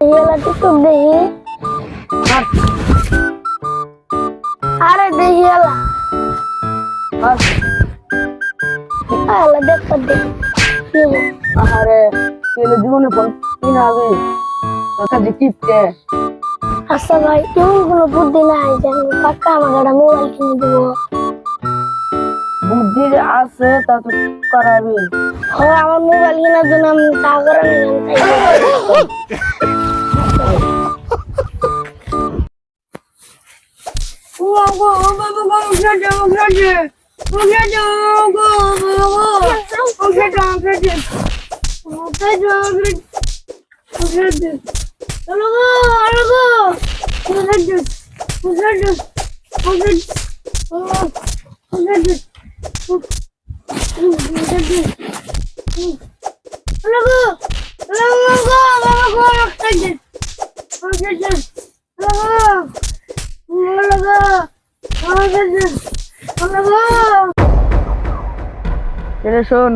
দেখি। আরে দেখি হেলা হেলা দেখতে দেখি। কি? আহারে তেলে জীবনে কিনা হবে তোর কাছে কিপটে আচ্ছা ভাই এমন কোনো বুদ্ধি নাই যে আমি কাকা আমাকে একটা মোবাইল কিনে দেবো। বুদ্ধি আছে তা তো করাবে। ও আমার মোবাইল কেনার জন্য আমি তা করে নিলাম Hazırdır. Hazırdır. Hazırdır. Hazırdır. ছেলে শোন,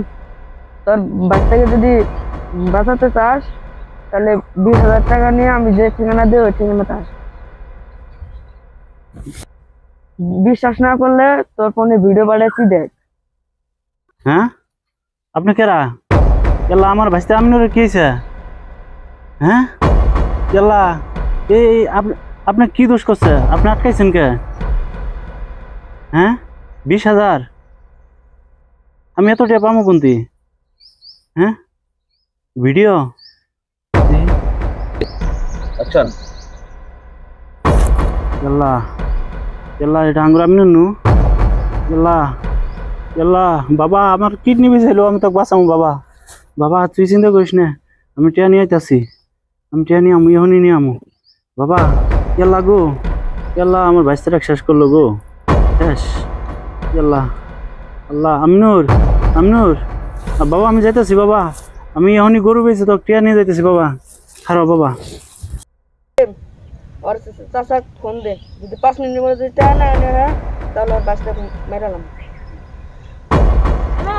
তোর বাচ্চাকে যদি বাঁচাতে চাস, তাহলে বিশ হাজার টাকা নিয়ে আমি যে ঠিকানা দেবো, ওই ঠিকানাতে আস। বিশ্বাস না করলে তোর ফোনে ভিডিও পাঠাচ্ছি দেখ। হ্যাঁ? আপনি কেরা? কেলা আমার ভাইস্তে আপনার কি হয়েছে হ্যাঁ? কেলা এই আপ- আপনি কি দোষ করছে? আপনি আটকাইছেন কে? হ্যাঁ? বিশ হাজার? আমি এত টাকা পাবো কোনটি হ্যাঁ? ভিডিও? আচ্ছা। কেলা কেলা এটা আঙ্গুর আপনি নু কেলা কেলা বাবা আমার কিডনি বেসাইলো আমি তোকে বাঁচাবো বাবা। বাবা তুই চিন্তা করিস না আমি টিয়া নিয়ে আইতাছি। আমি টিয়া নিয়ে আমু এখনই নিয়ে আমু। বাবা কেলা গো কেলা আমার বাইশটা শেষ করল গো। শেষ কেলা আল্লাহ আমনুর আমনুর। বাবা আমি যাইতেছি বাবা। আমি এখনই গরু বেঁচে তো টিয়া নিয়ে যাইতেছি বাবা। খারাপ বাবা। ওর চাষা ফোন দে। যদি পাঁচ মিনিটের মধ্যে যদি টাকা না আনে না তাহলে ওর বাচ্চা মেরালাম না?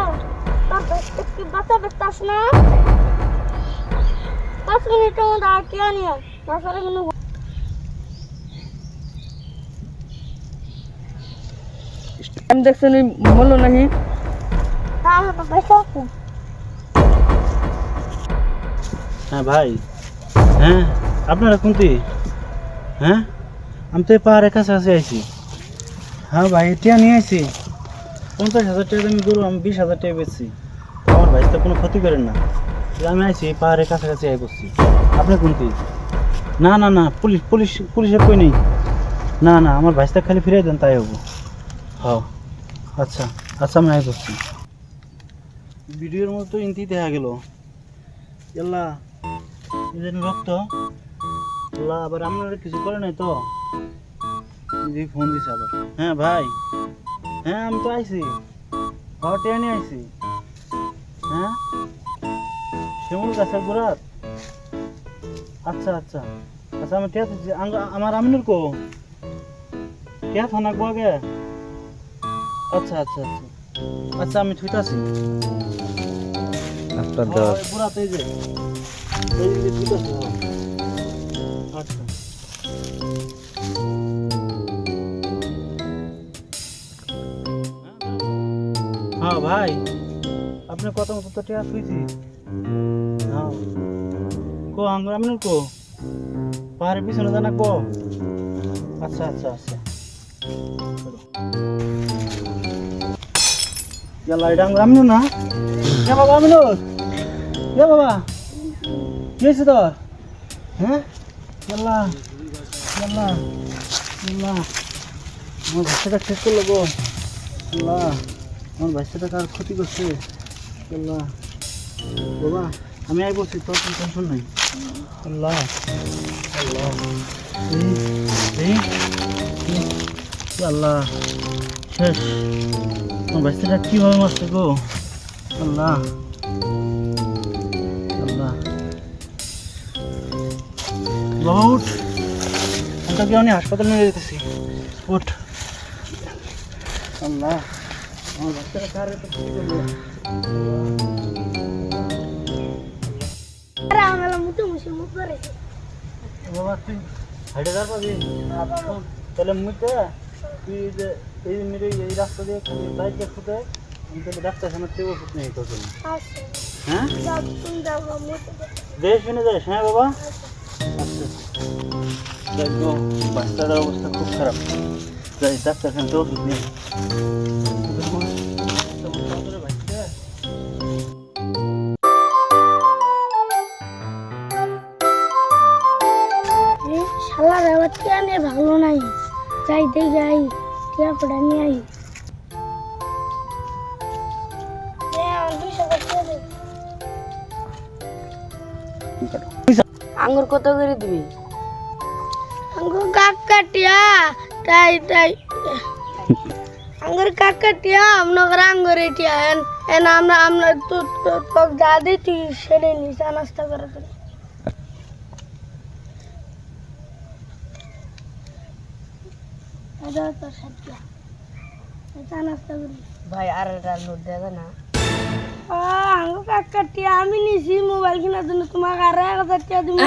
পাঁচ মিনিটের মধ্যে আর বলল নাকি তাহলে তো পয়সা হ্যাঁ ভাই। হ্যাঁ আপনারা কোনটি? হ্যাঁ? আমি তো এই পাহাড়ের কাছাকাছি আইছি। হ্যাঁ ভাই টিয়া নিয়ে আইছি। পঞ্চাশ হাজার টাকা আমি গরু আমি বিশ হাজার টাকা বেচছি। আমার ভাই তো কোনো ক্ষতি করেন না। আমি আইছি এই পাহাড়ের কাছাকাছি আই করছি আপনি কোনটি? না না না পুলিশ পুলিশ পুলিশের কই নেই? না না আমার ভাইসটা খালি ফিরিয়ে দেন তাই হব। হ্যাঁ আচ্ছা আচ্ছা আমি আই করছি। ভিডিওর মতো ইন্তি দেখা গেল। এল্লা এদের রক্ত আল্লাহ আবার আপনারা কিছু করে নাই তো? দিদি ফোন দিছে আবার। হ্যাঁ ভাই। হ্যাঁ আমি তো আইছি। খাওয়া টেনে আইছি। হ্যাঁ? শিমুল গাছের গোড়াত আচ্ছা আচ্ছা। আচ্ছা আমি টিয়া আমার আমিনুর কো? টিয়া থানাকবো আগে আচ্ছা আচ্ছা আচ্ছা। আচ্ছা আমি আছি আপনার গোড়াতে এই যে এই যে আছে ও। আচ্ছা। হ্যাঁ ভাই আপনি কত মতো তো টিয়া শুয়েছি হ্যাঁ। কো আঙ্গুর আপনার কো? পাহাড়ের পিছনে জানা কো? আচ্ছা আচ্ছা আচ্ছা। ইয়াল্লা এটা আমিনুর না। আমিনুর এ বাবা। কি হয়েছে তোর? হ্যাঁ? ইয়াল্লা ইয়াল্লা ইয়াল্লা আমার বাচ্চাটা শেষ করল গো। কার ক্ষতি করছে? বাবা, আমি আই বলছি, তোর কোনো টেনশন নাই। আল্লাহ আল্লাহ আল্লাহ শেষ। বাচ্চাটা কীভাবে মারছে গো? আল্লাহ। আল্লাহ। বাবা উঠ। আমি তোকে অনেক হাসপাতালে নিয়ে যেতেছি? উঠ। আল্লাহ। আমার বাচ্চারা কার বাবা তুই হাইটে যার পাবি? তাহলে মুইতে তুই যে এই মেরে এই রাস্তা দিয়ে বাইক ফুটে আমি তাহলে ডাক্তার সামনে থেকে ওষুধ নিয়ে তোর জন্য? আচ্ছা। হ্যাঁ? বেশ শুনে যাস হ্যাঁ বাবা? আচ্ছা। দেখব বাচ্চাটার অবস্থা খুব খারাপ। যাই ডাক্তার খান তো ওষুধ নিয়ে শালার আবার দেখে আই। টিয়া ফোটা নিয়ে আই আঙ্গুর কত করে দিবি? আঙ্গুর কাকা টিয়া তাই তাই। আঙ্গুর কাকা টিয়া আপনার আঙ্গুর টিয়া এন এন আমরা আমরা তো তো যা দিই তুই সেরে নিস নাস্তা করে তুই এটা তোর চা নাস্তা করি ভাই, আর একটা নোট দেবে না আঙ্গু কাকা আমি নিছি মোবাইল কেনার জন্য তোমাকে আর এক হাজার টিয়া দিব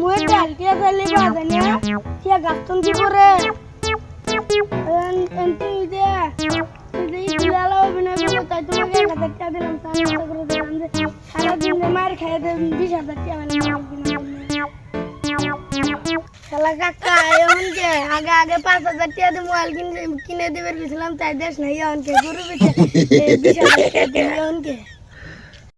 মুয়ে ডাল চাইলে বাজে না। টিয়া গাছতন কি করে তুই যে তুই তোমাকে এক হাজার টিয়া দিলাম চা নাস্তা করে দিলাম সারাদিন মার খাইয়ে দে বিশ হাজার মানে শালা কাকা এমন কে? আগে আগে পাঁচ হাজার টিয়া দিয়ে মোবাইল কিনে কিনে দেবে গেছিলাম, তাই দেশ নাই এমন কে? গরু বেচে